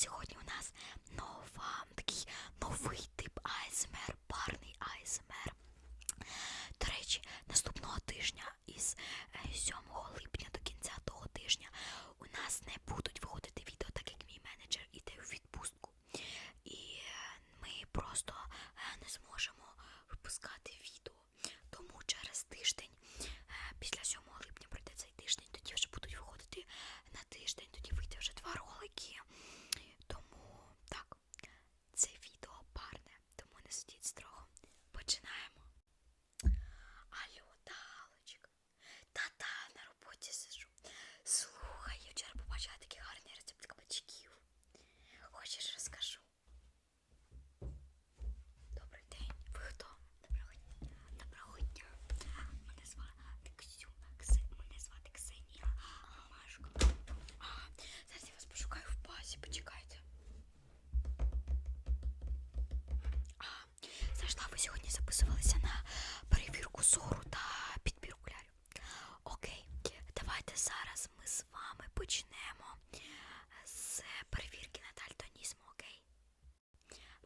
сьогодні у нас нова, такий новий тип АСМР, парний АСМР. До речі, наступного тижня із е, 7 липня до кінця того тижня у нас не будуть виходити відео, так як мій менеджер іде у відпустку. І е, ми просто е, не зможемо випускати відео. Тому через тиждень, е, після 7 липня пройде цей тиждень, тоді вже будуть виходити на тиждень, тоді вийде вже два ролики. Знайшла ви сьогодні записувалися на перевірку зору та підбір окулярів. Окей, давайте зараз ми з вами почнемо з перевірки на дальтонізму, окей?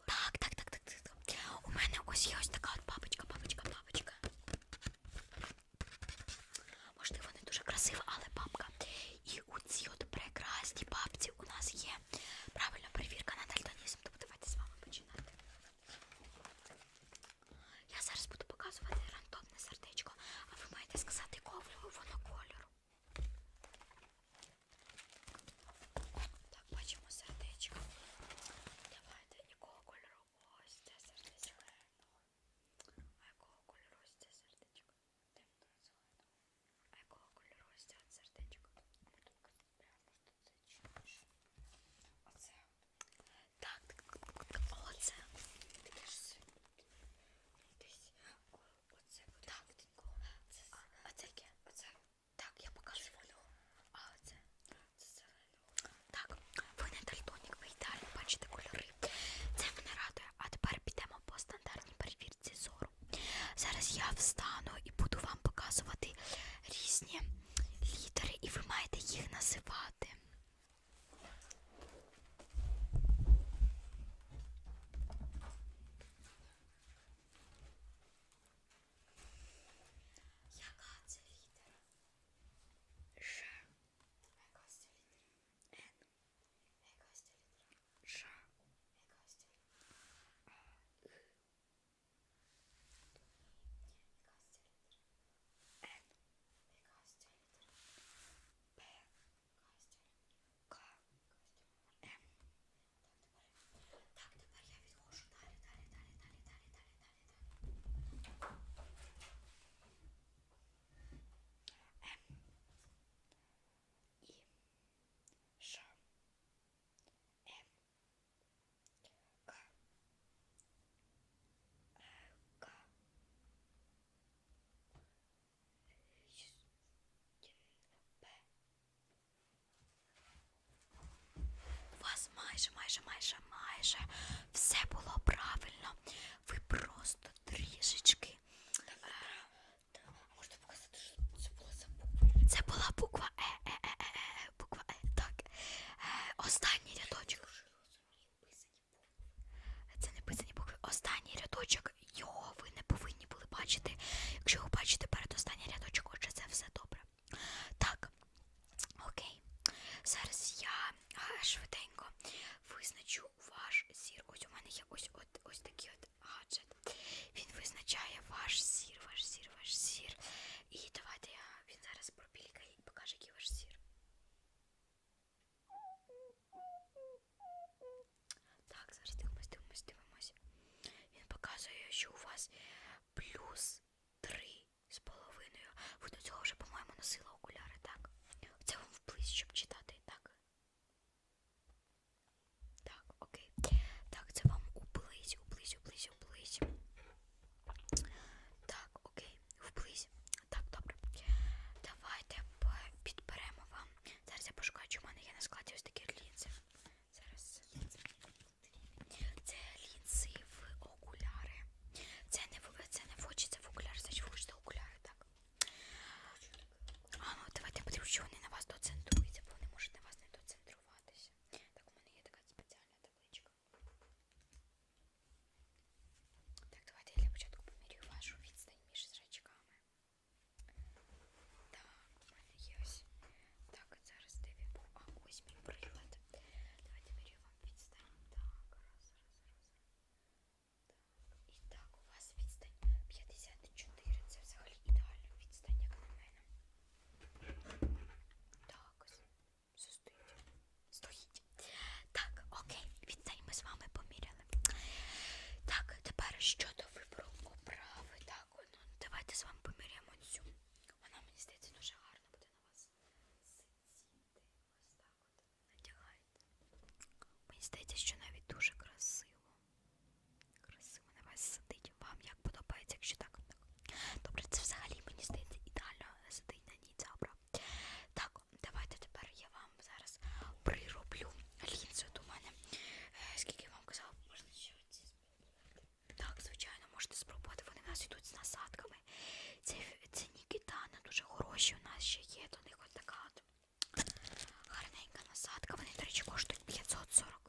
Так, так, так, так, так. У мене ось є ось така от папочка, тысяч, может быть, 540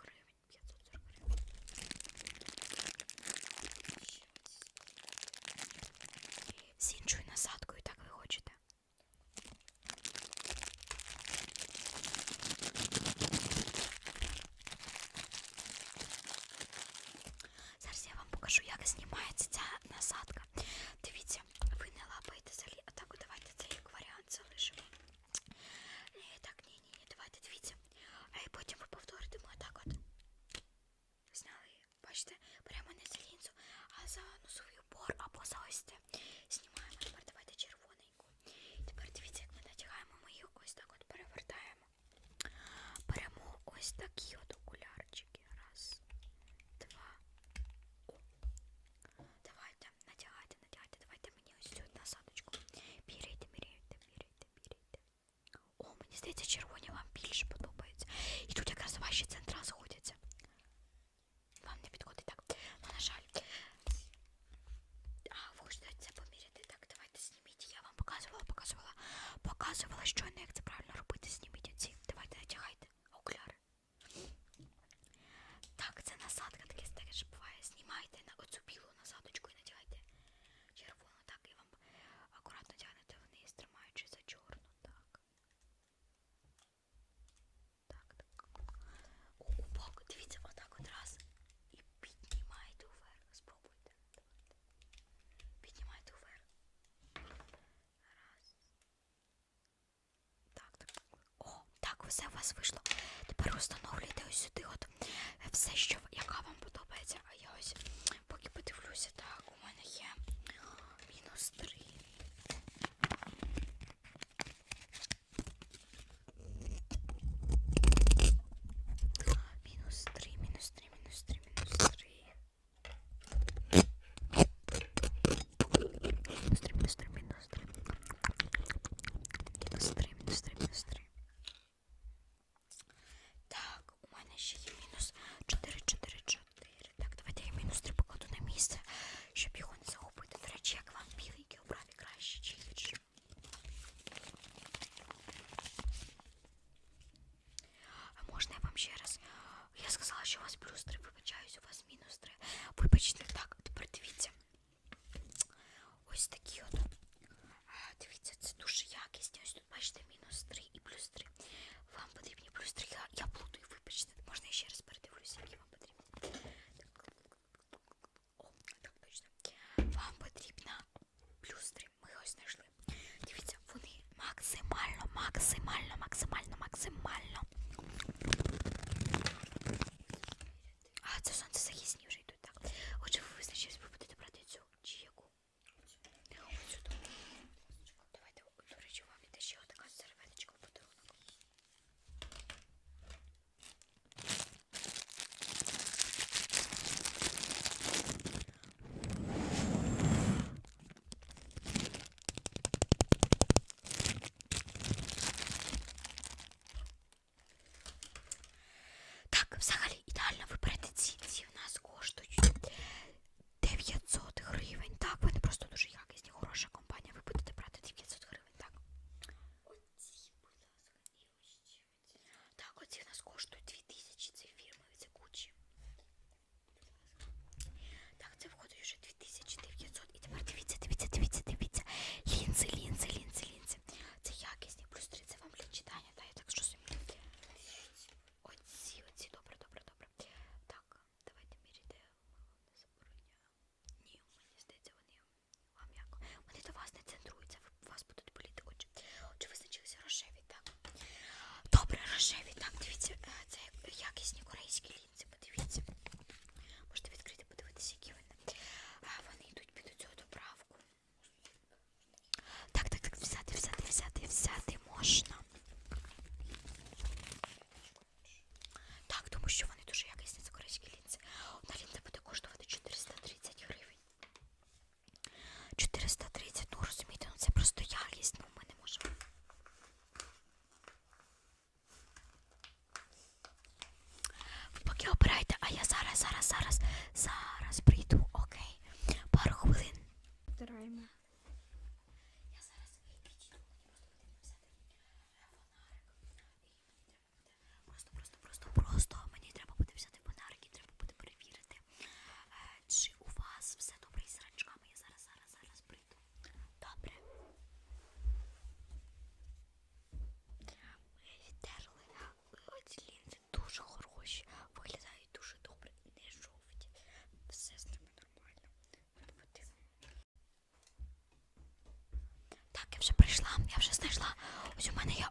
такие вот окулярчики. Раз, два. О. Давайте, надягайте, надягайте. Давайте мені ось цю насадочку. Берите, берите, берите, берите. О, мені здається, червоні вам більше подобається. И тут как якраз ваші центра заходять. все у вас вийшло. Тепер встановлюйте ось сюди от е, все, що яка вам подобається. А я ось поки подивлюся, так, у мене є мінус 3. Ось у мене є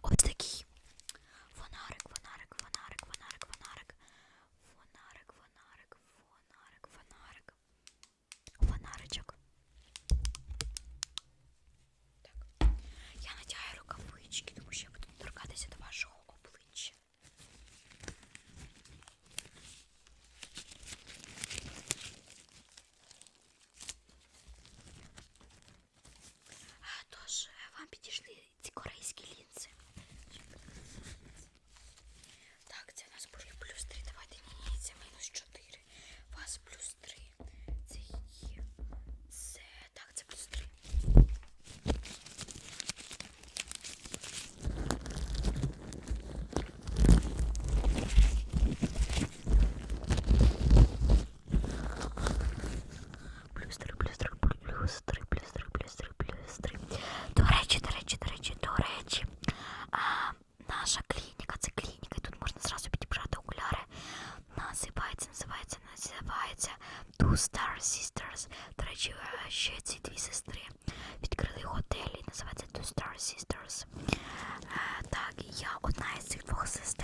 і